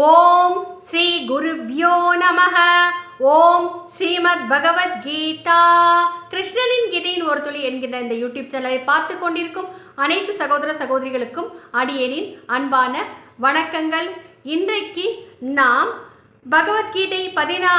ஓம் ஸ்ரீ குருப்யோ நமக ஓம் ஸ்ரீமத் பகவத்கீதா கிருஷ்ணனின் கீதையின் ஒரு துளி என்கின்ற இந்த யூடியூப் சேனலை பார்த்து கொண்டிருக்கும் அனைத்து சகோதர சகோதரிகளுக்கும் அடியேனின் அன்பான வணக்கங்கள். இன்றைக்கு நாம் பகவத்கீதை பதினா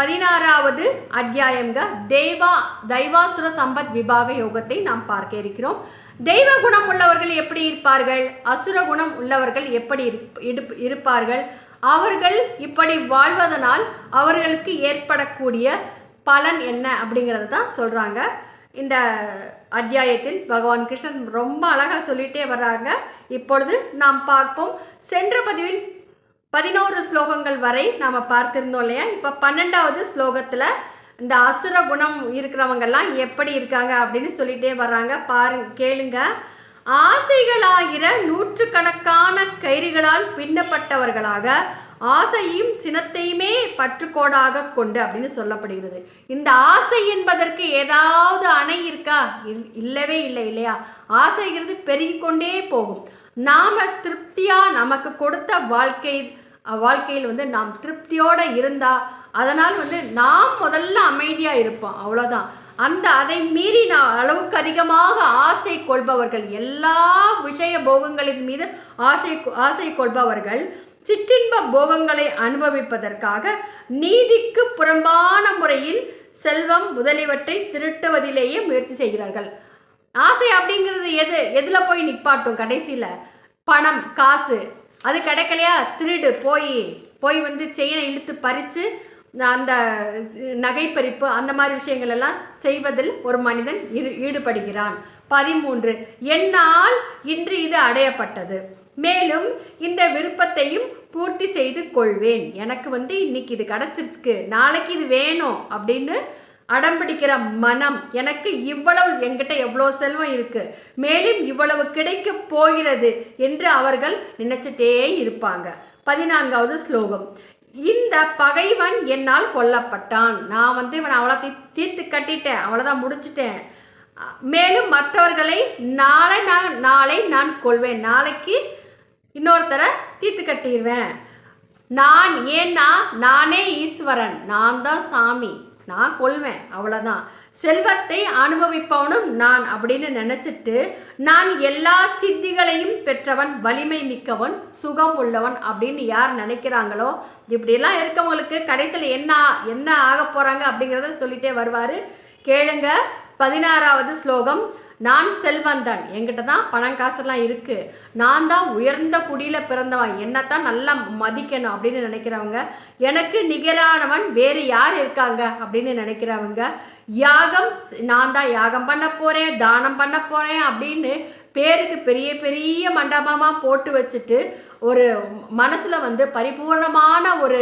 பதினாறாவது அத்தியாயங்க தேவா தெய்வாசுர சம்பத் விபாக யோகத்தை நாம் பார்க்க இருக்கிறோம். தெய்வ குணம் உள்ளவர்கள் எப்படி இருப்பார்கள்? அசுர குணம் உள்ளவர்கள் எப்படி இருப்- இருப்- இருப்பார்கள்? அவர்கள் இப்படி வாழ்வதனால் அவர்களுக்கு ஏற்படக்கூடிய பலன் என்ன அப்படிங்கிறத தான் சொல்கிறாங்க இந்த அத்தியாயத்தில் பகவான் கிருஷ்ணன் ரொம்ப அழகாக சொல்லிட்டே வர்றாங்க. இப்பொழுது நாம் பார்ப்போம். சென்ற பதிவில் பதினோரு ஸ்லோகங்கள் வரை நாம் பார்த்திருந்தோம் இல்லையா? இப்போ பன்னெண்டாவது ஸ்லோகத்தில் இந்த அசுர குணம் இருக்கிறவங்கெல்லாம் எப்படி இருக்காங்க அப்படின்னு சொல்லிட்டே வர்றாங்க. பாருங்க கேளுங்க. ஆசைகளாகிற நூற்றுக்கணக்கான கயிறுகளால் பின்னப்பட்டவர்களாக ஆசையும் சினத்தையுமே பற்றுக்கோடாக கொண்டு அப்படின்னு சொல்லப்படுகிறது. இந்த ஆசை என்பதற்கு ஏதாவது அணை இருக்கா? இல்- இல்லவே இல்லை இல்லையா? ஆசைங்கிறது பெருகிக்கொண்டே போகும். நாம திருப்தியா நமக்கு கொடுத்த வாழ்க்கை வாழ்க்கையில் வந்து நாம் திருப்தியோட இருந்தா அதனால் வந்து நாம் முதல்ல அமைதியாக இருப்போம். அவ்வளோதான் அந்த அதை மீறி நான் அளவுக்கு அதிகமாக ஆசை கொள்பவர்கள் எல்லா விஷய போகங்களின் மீது ஆசை ஆசை கொள்பவர்கள் சிற்றின்ப போகங்களை அனுபவிப்பதற்காக நீதிக்கு புறம்பான முறையில் செல்வம் முதலியவற்றை திருட்டுவதிலேயே முயற்சி செய்கிறார்கள். ஆசை அப்படிங்கிறது எது? எதில் போய் நிப்பாட்டும் கடைசியில்? பணம் காசு. அது கிடைக்கலையா? திருடு போய் போய் வந்து செயினை இழுத்து பறித்து அந்த நகைப்பறிப்பு அந்த மாதிரி விஷயங்கள் எல்லாம் செய்வதில் ஒரு மனிதன் ஈடுபடுகிறான். பதிமூன்று என்னால் இன்று இது அடையப்பட்டது. மேலும் இந்த விருப்பத்தையும் பூர்த்தி செய்து கொள்வேன். எனக்கு வந்து இன்னைக்கு இது கிடச்சிருச்சுக்கு நாளைக்கு இது வேணும் அப்படின்னு அடம்பிடிக்கிற மனம் எனக்கு இவ்வளவு என்கிட்ட எவ்வளோ செல்வம் இருக்கு. மேலும் இவ்வளவு கிடைக்க போகிறது என்று அவர்கள் நினைச்சிட்டே இருப்பாங்க. பதினான்காவது ஸ்லோகம். இந்த பகைவன் என்னால் கொல்லப்பட்டான். நான் வந்து இவனை அவ்வளோ தீ தீர்த்து கட்டிட்டேன். அவ்வளோதான் முடிச்சிட்டேன். மேலும் மற்றவர்களை நாளை நான் நாளை நான் கொள்வேன் நாளைக்கு இன்னொருத்தரை தீர்த்து கட்டிடுவேன். நான் ஏன்னா நானே ஈஸ்வரன். நான் தான் சாமி. நான் கொள்வேன் அவ்வளோதான் செல்வத்தை அனுபவிப்பவனும் நான் அப்படின்னு நினச்சிட்டு நான் எல்லா சித்திகளையும் பெற்றவன் வலிமை மிக்கவன் சுகம் உள்ளவன் அப்படின்னு யார் நினைக்கிறாங்களோ இப்படிலாம் இருக்கவங்களுக்கு கடைசியில் என்ன என்ன ஆக போகிறாங்க அப்படிங்கிறத சொல்லிட்டே வருவார். கேளுங்க பதினாறாவது ஸ்லோகம். நான் செல்வந்தன். என்கிட்ட தான் பணம் காசெல்லாம் இருக்கு. நான் தான் உயர்ந்த குடியில் பிறந்தவன். என்னத்தான் நல்லா மதிக்கணும் அப்படின்னு நினைக்கிறவங்க. எனக்கு நிகரானவன் வேறு யார் இருக்காங்க அப்படின்னு நினைக்கிறவங்க. யாகம் நான் தான் யாகம் பண்ண போறேன் தானம் பண்ண போறேன் அப்படின்னு பேருக்கு பெரிய பெரிய மண்டபமாக போட்டு வச்சுட்டு ஒரு மனசுல வந்து பரிபூர்ணமான ஒரு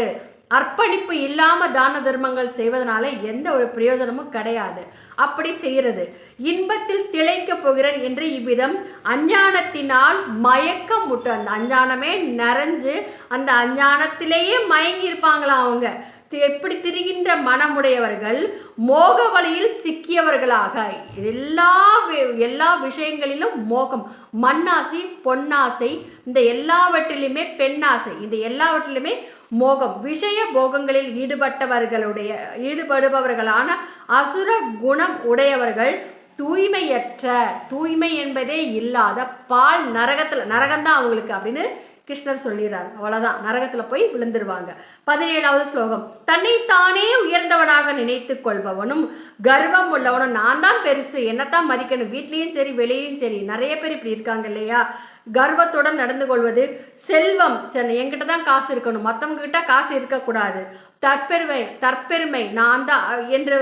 அர்ப்பணிப்பு இல்லாமல் தான தர்மங்கள் செய்வதனால எந்த ஒரு பிரயோஜனமும் கிடையாது. அப்படி செய்கிறது. இன்பத்தில் திளைக்க போகிறேன் என்று இவ்விதம் அஞ்ஞானத்தினால் மயக்கம் முட்டு. அந்த அஞ்ஞானமே நிறைஞ்சு அந்த அஞ்ஞானத்திலேயே மயங்கி இருப்பாங்களா அவங்க. எப்படி திரிகின்ற மனமுடையவர்கள் மோக வழியில் சிக்கியவர்களாக. எல்லா எல்லா விஷயங்களிலும் மோகம். மண்ணாசை பொன்னாசை இந்த எல்லாவற்றிலுமே பெண்ணாசை இந்த எல்லாவற்றிலுமே மோகம். விஷய போகங்களில் ஈடுபட்டவர்களுடைய ஈடுபடுபவர்களான அசுர குணம் உடையவர்கள் தூய்மையற்ற தூய்மை என்பதே இல்லாத பால் நரகத்தில் நரகம்தான் அவங்களுக்கு அப்படின்னு கிருஷ்ணர் சொல்லிடுறார் அவ்வளவுதான். நரகத்துல போய் விழுந்துருவாங்க. பதினேழாவது ஸ்லோகம். தன்னைத்தானே உயர்ந்தவனாக நினைத்து கொள்பவனும் கர்வம் உள்ளவனும் நான் தான் பெருசு. என்னத்தான் மதிக்கணும்? வீட்லேயும் சரி வெளியும் சரி. நிறைய பேர் இப்படி இருக்காங்க இல்லையா? கர்வத்துடன் நடந்து கொள்வது செல்வம். சரி என்கிட்ட தான் காசு இருக்கணும். மற்றவங்க கிட்ட காசு இருக்கக்கூடாது. தற்பெருமை தற்பெருமை. நான் தான் என்று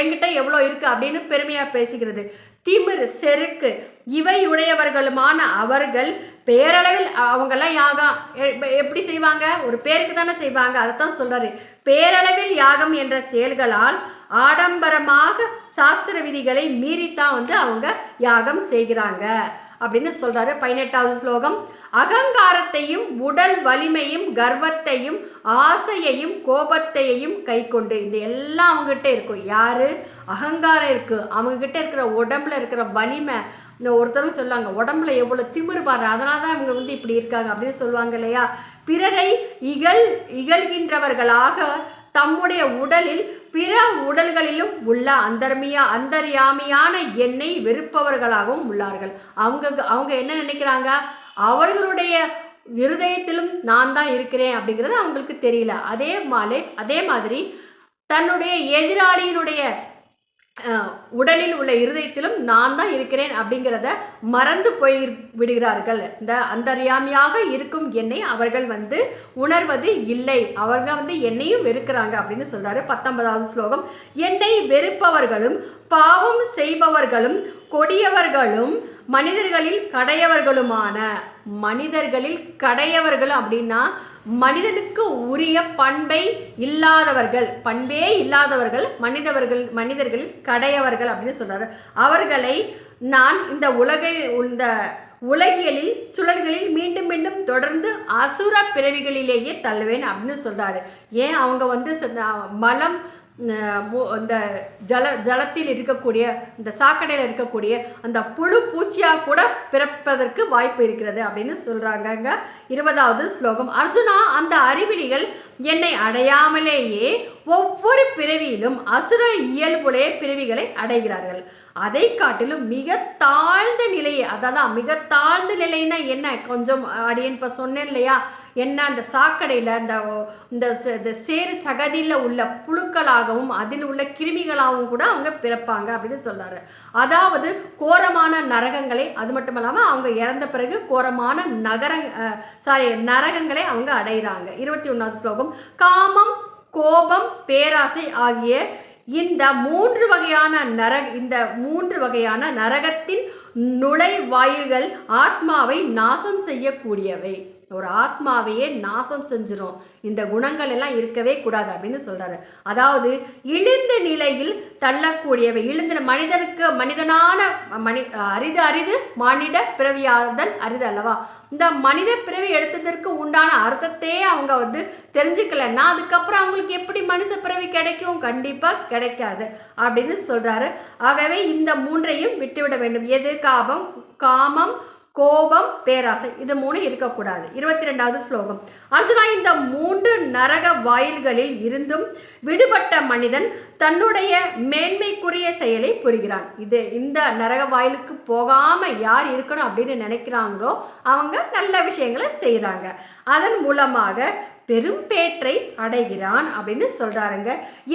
என்கிட்ட எவ்வளோ இருக்கு? அப்படின்னு பெருமையாக பேசுகிறது திமிர் செருக்கு இவை உடையவர்களுமான அவர்கள் பேரளவில் அவங்கெல்லாம் யாகம் எ- எப்படி செய்வாங்க? ஒரு பேருக்கு தானே செய்வாங்க. அதைத்தான் சொல்றாரு. பேரளவில் யாகம் என்ற செயல்களால் ஆடம்பரமாக சாஸ்திர விதிகளை மீறித்தான் வந்து அவங்க யாகம் செய்கிறாங்க. அப்படின்னு சொல்றாரு. பதினெட்டாவது ஸ்லோகம். அகங்காரத்தையும் உடல் வலிமையும் கர்வத்தையும் ஆசையையும் கோபத்தையும் கை கொண்டு இது எல்லாம் அவங்ககிட்ட இருக்கும். யாரு? அகங்காரம் இருக்கு. அவங்க கிட்ட இருக்கிற உடம்புல இருக்கிற வலிமை. இந்த ஒருத்தரும் சொல்லுவாங்க உடம்புல எவ்வளோ திமிரு பாரு. அதனால தான் இவங்க வந்து இப்படி இருக்காங்க. அப்படின்னு சொல்லுவாங்க இல்லையா? பிறரை இகழ் இகழ்கின்றவர்களாக தம்முடைய உடலில் பிற உடல்களிலும் உள்ள அந்தர்மியா அந்தர்யாமியான எண்ணெய் வெறுப்பவர்களாகவும் உள்ளார்கள். அவங்க அவங்க என்ன நினைக்கிறாங்க? அவர்களுடைய இருதயத்திலும் நான் தான் இருக்கிறேன் அப்படிங்கிறது அவங்களுக்கு தெரியல. அதே மாலே அதே மாதிரி தன்னுடைய எதிராளியினுடைய உடலில் உள்ள இருதயத்திலும் நான் தான் இருக்கிறேன் அப்படிங்கிறத மறந்து போய் விடுகிறார்கள். இந்த அந்தரியாமையாக இருக்கும் என்னை அவர்கள் வந்து உணர்வது இல்லை. அவங்க வந்து என்னையும் வெறுக்கிறாங்க அப்படின்னு சொல்றாரு பத்தொன்பதாவது ஸ்லோகம். என்னை வெறுப்பவர்களும் பாவம் செய்பவர்களும் கொடியவர்களும் மனிதர்களில் கடையவர்களுமான மனிதர்களில் கடையவர்கள் அப்படின்னா மனிதனுக்கு உரிய பண்பை இல்லாதவர்கள் பண்பே இல்லாதவர்கள் மனிதவர்கள் மனிதர்களில் கடையவர்கள் அப்படின்னு சொல்றாரு. அவர்களை நான் இந்த உலகை இந்த உலகியலில் சுழல்களில் மீண்டும் மீண்டும் தொடர்ந்து அசுர பிறவிகளிலேயே தள்ளுவேன் அப்படின்னு சொல்றாரு. ஏன்? அவங்க வந்து மலம் இந்த ஜல ஜலத்தில் இருக்கக்கூடிய இந்த சாக்கடையில் இருக்கக்கூடிய அந்த புழு பூச்சியாக கூட பிறப்பதற்கு வாய்ப்பு இருக்கிறது அப்படின்னு சொல்கிறாங்கங்க இருபதாவது ஸ்லோகம். அர்ஜுனா அந்த அறிவிலிகள் என்னை அடையாமலேயே ஒவ்வொரு பிறவியிலும் அசுர இயல்புடைய பிறவிகளை அடைகிறார்கள். அதை காட்டிலும் மிக தாழ்ந்த நிலையை அதான் மிக தாழ்ந்த நிலைன்னா என்ன? கொஞ்சம் அடியன் இப்போ சொன்னேன் இல்லையா? என்ன அந்த சாக்கடையில் அந்த இந்த சேரு இந்த சேறு சகதியில் உள்ள புழுக்களாகவும் அதில் உள்ள கிருமிகளாகவும் கூட அவங்க பிறப்பாங்க அப்படின்னு சொல்கிறாரு அதாவது கோரமான நரகங்களை அது மட்டும் இல்லாமல் அவங்க இறந்த பிறகு கோரமான நகரங் சாரி நரகங்களை அவங்க அடைகிறாங்க இருபத்தி ஒன்றாவது ஸ்லோகம். காமம் கோபம் பேராசை ஆகிய இந்த மூன்று வகையான நரக இந்த மூன்று வகையான நரகத்தின் நுழைவாயில்கள் ஆத்மாவை நாசம் செய்யக்கூடியவை. ஒரு ஆத்மாவையே நாசம் செஞ்சிடும் இந்த குணங்கள் எல்லாம் இருக்கவே கூடாது அப்படின்னு சொல்றாரு. அதாவது இழிந்த நிலையில் தள்ளக்கூடியவை இழிந்த மனிதனுக்கு மனிதனான மனி அரிது அரிது மானிட பிறவியாதல் அரிது அல்லவா? இந்த மனித பிறவி எடுத்ததற்கு உண்டான அர்த்தத்தையே அவங்க வந்து தெரிஞ்சுக்கலன்னா அதுக்கப்புறம் அவங்களுக்கு எப்படி மனுஷ பிறவி கிடைக்கும்? கண்டிப்பாக கிடைக்காது அப்படின்னு சொல்றாரு. ஆகவே இந்த மூன்றையும் விட்டுவிட வேண்டும். எது? காபம் காமம் கோபம் பேராசை இது மூணு இருக்கக்கூடாது. இருபத்தி ரெண்டாவது ஸ்லோகம். அர்ஜுனா இந்த மூன்று நரக வாயில்களில் இருந்தும் விடுபட்ட மனிதன் தன்னுடைய மேன்மைக்குரிய செயலை புரிகிறான். இது இந்த நரக வாயிலுக்கு போகாம யார் இருக்கணும் அப்படின்னு நினைக்கிறாங்களோ அவங்க நல்ல விஷயங்களை செய்கிறாங்க அதன் மூலமாக பெரும் பேற்றை அடைகிறான் அப்படின்னு சொல்றாருங்க.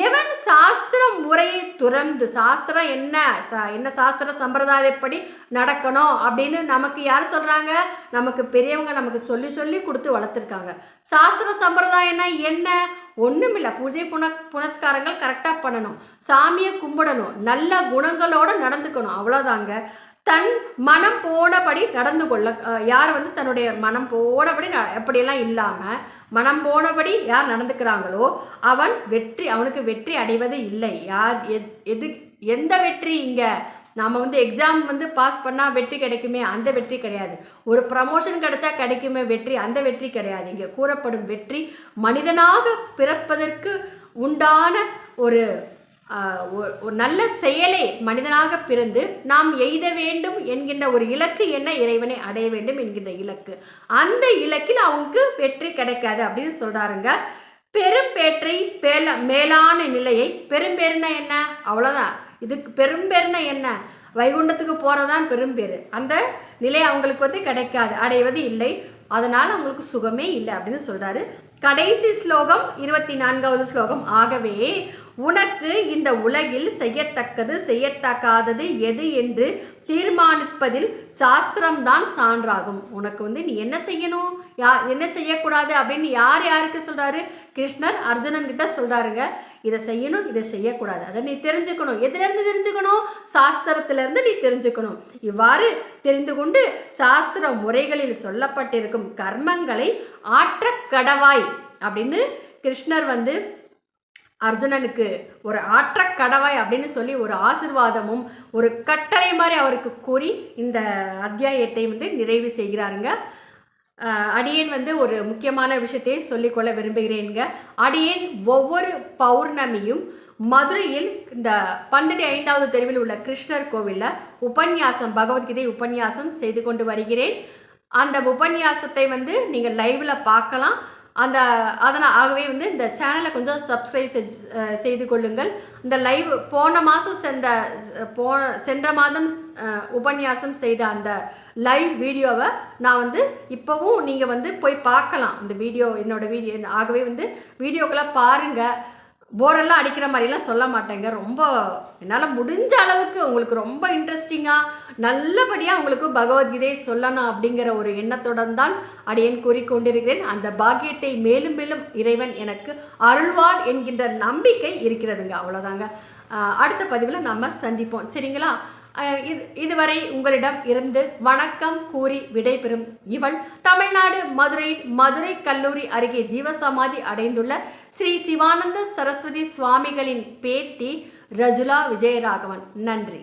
எவன் சாஸ்திர முறையை துறந்து சாஸ்திரம் என்ன? சா- என்ன சாஸ்திர சம்பிரதாயப்படி நடக்கணும் அப்படின்னு நமக்கு யார் சொல்கிறாங்க நமக்கு பெரியவங்க நமக்கு சொல்லி சொல்லி கொடுத்து வளர்த்துருக்காங்க. சாஸ்திர சம்பிரதாயம்னா என்ன? ஒன்றுமில்லை பூஜை புன புனஸ்காரங்கள் கரெக்டாக பண்ணணும். சாமியை கும்பிடணும். நல்ல குணங்களோட நடந்துக்கணும். அவ்வளோதாங்க தன் மனம் போனபடி நடந்து கொள்ள யார் வந்து தன்னுடைய மனம் போனபடி ந- எப்படியெல்லாம் இல்லாமல் மனம் போனபடி யார் நடந்துக்கிறாங்களோ அவன் வெற்றி அவனுக்கு வெற்றி அடைவது இல்லை. யார் எத் எது எந்த வெற்றி இங்கே? நாம் வந்து எக்ஸாம் வந்து பாஸ் பண்ணால் வெற்றி கிடைக்குமே அந்த வெற்றி கிடையாது. ஒரு ப்ரமோஷன் கிடைச்சா கிடைக்குமே வெற்றி அந்த வெற்றி கிடையாது. இங்கே கூறப்படும் வெற்றி மனிதனாக பிறப்பதற்கு உண்டான ஒரு ஒரு நல்ல செயலை மனிதனாக பிறந்து நாம் எய்த வேண்டும் என்கின்ற ஒரு இலக்கு என்ன இறைவனை அடைய வேண்டும் என்கின்ற இலக்கு. அந்த இலக்கில் அவங்களுக்கு வெற்றி கிடைக்காது அப்படின்னு சொல்கிறாருங்க பெரும்பேற்றை பேல மேலான நிலையை பெரும்பேருனா என்ன? அவ்வளோதான் இதுக்கு பெரும்பேருனா என்ன? வைகுண்டத்துக்கு போகிறதான் பெரும்பேறு. அந்த நிலை அவங்களுக்கு வந்து கிடைக்காது அடைவது இல்லை. அதனால் அவங்களுக்கு சுகமே இல்லை அப்படின்னு சொல்கிறாரு கடைசி ஸ்லோகம் இருபத்தி நான்காவது ஸ்லோகம். ஆகவே உனக்கு இந்த உலகில் செய்யத்தக்கது செய்யத்தக்காதது எது என்று தீர்மானிப்பதில் சாஸ்திரம்தான் சான்றாகும். உனக்கு வந்து நீ என்ன செய்யணும்? யா என்ன செய்யக்கூடாது அப்படின்னு யார் யாருக்கு சொல்றாரு? கிருஷ்ணர் அர்ஜுனன் கிட்ட சொல்றாருங்க. இதை செய்யணும் இதை செய்யக்கூடாது. அதை நீ தெரிஞ்சுக்கணும். எதுலேருந்து தெரிஞ்சுக்கணும்? சாஸ்திரத்திலேருந்து நீ தெரிஞ்சுக்கணும். இவ்வாறு தெரிந்து கொண்டு சாஸ்திர முறைகளில் சொல்லப்பட்டிருக்கும் கர்மங்களை ஆற்ற கடவாய் அப்படின்னு கிருஷ்ணர் வந்து அர்ஜுனனுக்கு ஒரு ஆற்ற கடவாய் அப்படின்னு சொல்லி ஒரு ஆசிர்வாதமும் ஒரு கட்டளை மாதிரி அவருக்கு கூறி இந்த அத்தியாயத்தை வந்து நிறைவு செய்கிறாருங்க. அடியேன் வந்து ஒரு முக்கியமான விஷயத்தை சொல்லிக்கொள்ள விரும்புகிறேங்க அடியேன் ஒவ்வொரு பௌர்ணமியும் மதுரையில் இந்த பன்னெண்டு ஐந்தாவது தெருவில் உள்ள கிருஷ்ணர் கோவிலில் உபன்யாசம் பகவத்கீதை உபன்யாசம் செய்து கொண்டு வருகிறேன். அந்த உபன்யாசத்தை வந்து நீங்கள் லைவில் பார்க்கலாம். அந்த அதனால் ஆகவே வந்து இந்த சேனலை கொஞ்சம் சப்ஸ்கிரைப் செஞ்சு செய்து கொள்ளுங்கள். இந்த லைவ் போன மாதம் சென்ற போ சென்ற மாதம் உபன்யாசம் செய்த அந்த லைவ் வீடியோவை நான் வந்து இப்போவும் நீங்கள் வந்து போய் பார்க்கலாம். இந்த வீடியோ என்னோட வீடியோ ஆகவே வந்து வீடியோக்களை பாருங்கள் போரெல்லாம் அடிக்கிற மாதிரிலாம் சொல்ல மாட்டேங்க. ரொம்ப என்னால் முடிஞ்ச அளவுக்கு உங்களுக்கு ரொம்ப இன்ட்ரெஸ்டிங்காக நல்லபடியாக உங்களுக்கு பகவத்கீதையை சொல்லணும் அப்படிங்கிற ஒரு எண்ணத்துடன் தான் அடியேன் கூறிக்கொண்டிருக்கிறேன். அந்த பாக்கியத்தை மேலும் மேலும் இறைவன் எனக்கு அருள்வான் என்கின்ற நம்பிக்கை இருக்கிறதுங்க. அவ்வளோதாங்க அடுத்த பதிவில் நம்ம சந்திப்போம். சரிங்களா? இது இதுவரை உங்களிடம் இருந்து வணக்கம் கூறி விடைபெறும் இவள் தமிழ்நாடு மதுரை மதுரை கல்லூரி அருகே ஜீவசமாதி அடைந்துள்ள ஸ்ரீ சிவானந்த சரஸ்வதி சுவாமிகளின் பேத்தி ரஜுலா விஜயராகவன். நன்றி.